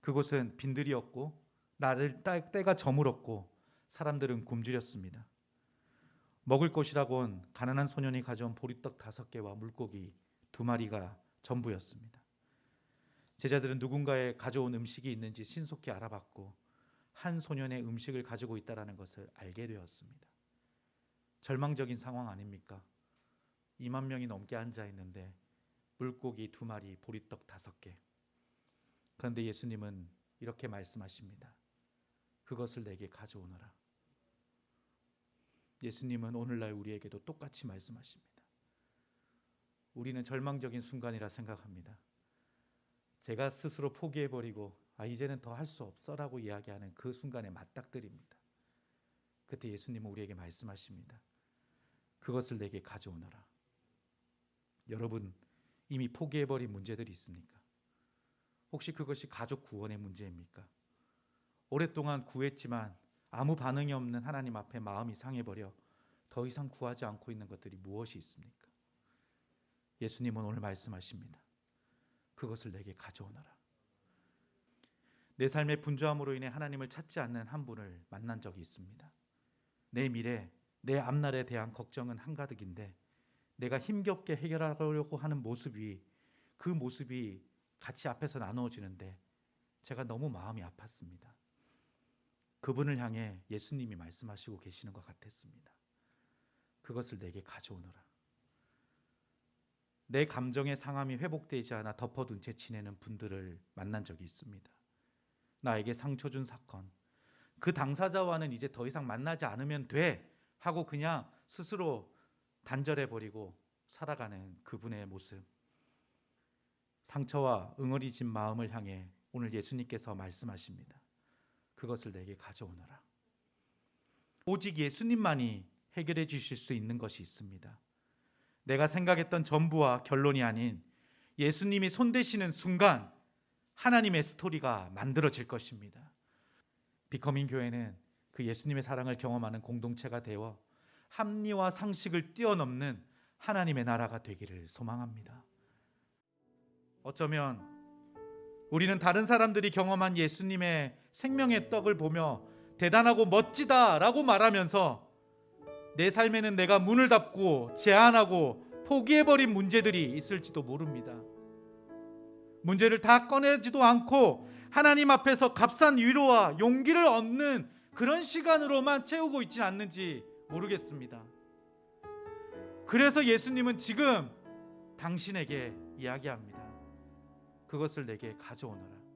그곳은 빈들이었고 나를 따- 때가 저물었고 사람들은 굶주렸습니다. 먹을 것이라곤 가난한 소년이 가져온 보리떡 다섯 개와 물고기 두 마리가 전부였습니다. 제자들은 누군가의 가져온 음식이 있는지 신속히 알아봤고 한 소년의 음식을 가지고 있다라는 것을 알게 되었습니다. 절망적인 상황 아닙니까? 2만 명이 넘게 앉아 있는데 물고기 두 마리, 보리떡 다섯 개. 그런데 예수님은 이렇게 말씀하십니다. 그것을 내게 가져오너라. 예수님은 오늘날 우리에게도 똑같이 말씀하십니다. 우리는 절망적인 순간이라 생각합니다. 제가 스스로 포기해버리고 아 이제는 더 할 수 없어라고 이야기하는 그 순간에 맞닥뜨립니다. 그때 예수님은 우리에게 말씀하십니다. 그것을 내게 가져오너라. 여러분 이미 포기해버린 문제들이 있습니까? 혹시 그것이 가족 구원의 문제입니까? 오랫동안 구했지만 아무 반응이 없는 하나님 앞에 마음이 상해버려 더 이상 구하지 않고 있는 것들이 무엇이 있습니까? 예수님은 오늘 말씀하십니다. 그것을 내게 가져오너라. 내 삶의 분주함으로 인해 하나님을 찾지 않는 한 분을 만난 적이 있습니다. 내 미래, 내 앞날에 대한 걱정은 한가득인데 내가 힘겹게 해결하려고 하는 모습이 그 모습이 같이 앞에서 나누어지는데 제가 너무 마음이 아팠습니다. 그분을 향해 예수님이 말씀하시고 계시는 것 같았습니다. 그것을 내게 가져오너라. 내 감정의 상함이 회복되지 않아 덮어둔 채 지내는 분들을 만난 적이 있습니다. 나에게 상처 준 사건. 그 당사자와는 이제 더 이상 만나지 않으면 돼 하고 그냥 스스로 단절해 버리고 살아가는 그분의 모습. 상처와 응어리진 마음을 향해 오늘 예수님께서 말씀하십니다. 그것을 내게 가져오너라. 오직 예수님만이 해결해 주실 수 있는 것이 있습니다. 내가 생각했던 전부와 결론이 아닌 예수님이 손대시는 순간 하나님의 스토리가 만들어질 것입니다. 비커밍 교회는 그 예수님의 사랑을 경험하는 공동체가 되어 합리와 상식을 뛰어넘는 하나님의 나라가 되기를 소망합니다. 어쩌면 우리는 다른 사람들이 경험한 예수님의 생명의 떡을 보며 대단하고 멋지다라고 말하면서 내 삶에는 내가 문을 닫고 제한하고 포기해버린 문제들이 있을지도 모릅니다. 문제를 다 꺼내지도 않고 하나님 앞에서 값싼 위로와 용기를 얻는 그런 시간으로만 채우고 있지 않는지 모르겠습니다. 그래서 예수님은 지금 당신에게 이야기합니다. 그것을 내게 가져오너라.